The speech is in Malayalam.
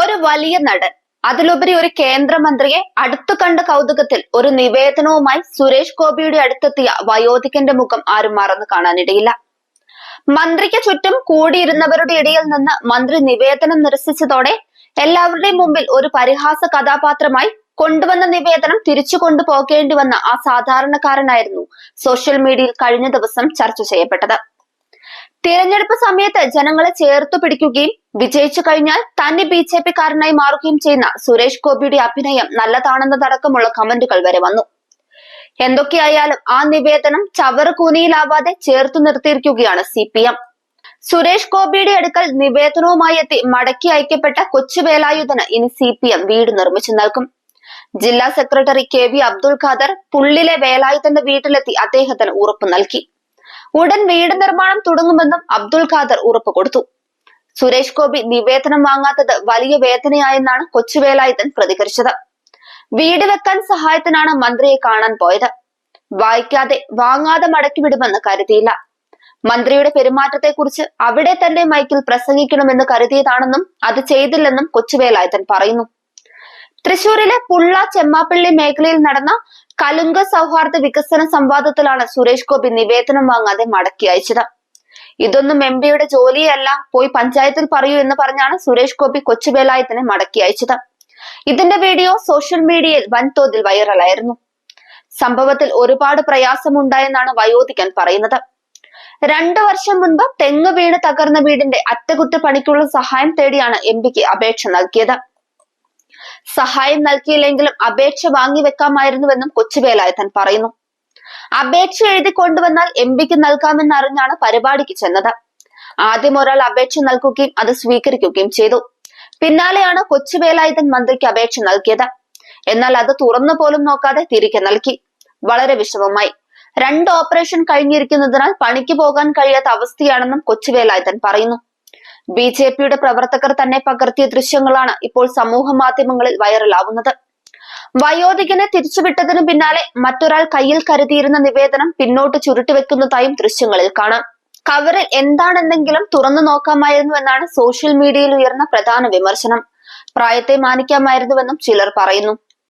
ഒരു വലിയ നടൻ. അതിലുപരി ഒരു കേന്ദ്രമന്ത്രിയെ അടുത്തു കണ്ട കൗതുകത്തിൽ ഒരു നിവേദനവുമായി സുരേഷ് ഗോപിയുടെ അടുത്തെത്തിയ വയോധികന്റെ മുഖം ആരും മറന്നു കാണാനിടയില്ല. മന്ത്രിക്ക് ചുറ്റും കൂടിയിരുന്നവരുടെ ഇടയിൽ നിന്ന് മന്ത്രി നിവേദനം നിരസിച്ചതോടെ എല്ലാവരുടെയും മുമ്പിൽ ഒരു പരിഹാസ കഥാപാത്രമായി കൊണ്ടുവന്ന നിവേദനം തിരിച്ചു കൊണ്ടുപോകേണ്ടി വന്ന ആ സാധാരണക്കാരനായിരുന്നു സോഷ്യൽ മീഡിയയിൽ കഴിഞ്ഞ ദിവസം ചർച്ച ചെയ്യപ്പെട്ടത്. തിരഞ്ഞെടുപ്പ് സമയത്ത് ജനങ്ങളെ ചേർത്തു പിടിക്കുകയും വിജയിച്ചു കഴിഞ്ഞാൽ തന്നെ ബി ജെ പിക്കാരനായി മാറുകയും ചെയ്യുന്ന സുരേഷ് ഗോപിയുടെ അഭിനയം നല്ലതാണെന്നതടക്കമുള്ള കമന്റുകൾ വരെ വന്നു. എന്തൊക്കെയായാലും ആ നിവേദനം ചവറുകൂനിയിലാവാതെ ചേർത്തു നിർത്തിയിരിക്കുകയാണ് സി പി എം. സുരേഷ് ഗോപിയുടെ അടുക്കൽ നിവേദനവുമായി എത്തി മടക്കി അയക്കപ്പെട്ട കൊച്ചുവേലായുധന് ഇനി സി പി എം വീട് നിർമ്മിച്ചു നൽകും. ജില്ലാ secretary K V Abdul Khader പുള്ളിലെ വേലായുധന്റെ വീട്ടിലെത്തി അദ്ദേഹത്തിന് ഉറപ്പ് നൽകി. ഉടൻ വീട് നിർമ്മാണം തുടങ്ങുമെന്നും അബ്ദുൽ ഖാദർ ഉറപ്പ് കൊടുത്തു. സുരേഷ് ഗോപി നിവേദനം വാങ്ങാത്തത് വലിയ വേദനയായെന്നാണ് കൊച്ചുവേലായുധൻ പ്രതികരിച്ചത്. വീട് വെക്കാൻ സഹായത്തിനാണ് മന്ത്രിയെ കാണാൻ പോയത്. വായിക്കാതെ വാങ്ങാതെ മടക്കി വിടുമെന്ന് കരുതിയില്ല. മന്ത്രിയുടെ പെരുമാറ്റത്തെക്കുറിച്ച് അവിടെ തന്റെ മൈക്കിൽ പ്രസംഗിക്കണമെന്ന് കരുതിയതാണെന്നും അത് ചെയ്തില്ലെന്നും കൊച്ചുവേലായുധൻ പറയുന്നു. തൃശൂരിലെ പുള്ള ചെമ്മാപ്പള്ളി മേഖലയിൽ നടന്ന കലുങ്ക സൗഹാർദ്ദ വികസന സംവാദത്തിലാണ് സുരേഷ് ഗോപി നിവേദനം വാങ്ങാതെ മടക്കി അയച്ചത്. ഇതൊന്നും എം പിയുടെ ജോലിയല്ല പോയി പഞ്ചായത്തിൽ പറയൂ എന്ന് പറഞ്ഞാണ് സുരേഷ് ഗോപി കൊച്ചുവേലായത്തിനെ മടക്കി അയച്ചത്. ഇതിന്റെ വീഡിയോ സോഷ്യൽ മീഡിയയിൽ വൻതോതിൽ വൈറലായിരുന്നു. സംഭവത്തിൽ ഒരുപാട് പ്രയാസമുണ്ടായെന്നാണ് വയോധികൻ പറയുന്നത്. രണ്ടു വർഷം മുൻപ് തെങ്ങ് വീണ് തകർന്ന വീടിന്റെ അറ്റകുറ്റപ്പണിക്കുള്ള സഹായം തേടിയാണ് എം പിക്ക് അപേക്ഷ നൽകിയത്. സഹായം നൽകിയില്ലെങ്കിലും അപേക്ഷ വാങ്ങിവെക്കാമായിരുന്നുവെന്നും കൊച്ചുവേലായുധൻ പറയുന്നു. അപേക്ഷ എഴുതി കൊണ്ടുവന്നാൽ എം പിക്ക് നൽകാമെന്ന് അറിഞ്ഞാണ് പരിപാടിക്ക് ചെന്നത്. ആദ്യം ഒരാൾ അപേക്ഷ നൽകുകയും അത് സ്വീകരിക്കുകയും ചെയ്തു. പിന്നാലെയാണ് കൊച്ചുവേലായുധൻ മന്ത്രിക്ക് അപേക്ഷ നൽകിയത്. എന്നാൽ അത് തുറന്നു പോലും നോക്കാതെ തിരികെ നൽകി. വളരെ വിഷമമായി. രണ്ട് ഓപ്പറേഷൻ കഴിഞ്ഞിരിക്കുന്നതിനാൽ പണിക്ക് പോകാൻ കഴിയാത്ത അവസ്ഥയാണെന്നും കൊച്ചുവേലായുധൻ പറയുന്നു. ബി ജെ പിയുടെ പ്രവർത്തകർ തന്നെ പകർത്തിയ ദൃശ്യങ്ങളാണ് ഇപ്പോൾ സമൂഹ മാധ്യമങ്ങളിൽ വൈറലാവുന്നത്. വയോധികനെ തിരിച്ചുവിട്ടതിനു പിന്നാലെ മറ്റൊരാൾ കയ്യിൽ കരുതിയിരുന്ന നിവേദനം പിന്നോട്ട് ചുരുട്ടിവെക്കുന്നതായും ദൃശ്യങ്ങളിൽ കാണാം. കവറിൽ എന്താണെന്നെങ്കിലും തുറന്നു നോക്കാമായിരുന്നു എന്നാണ് സോഷ്യൽ മീഡിയയിൽ ഉയർന്ന പ്രധാന വിമർശനം. പ്രായത്തെ മാനിക്കാമായിരുന്നുവെന്നും ചിലർ പറയുന്നു.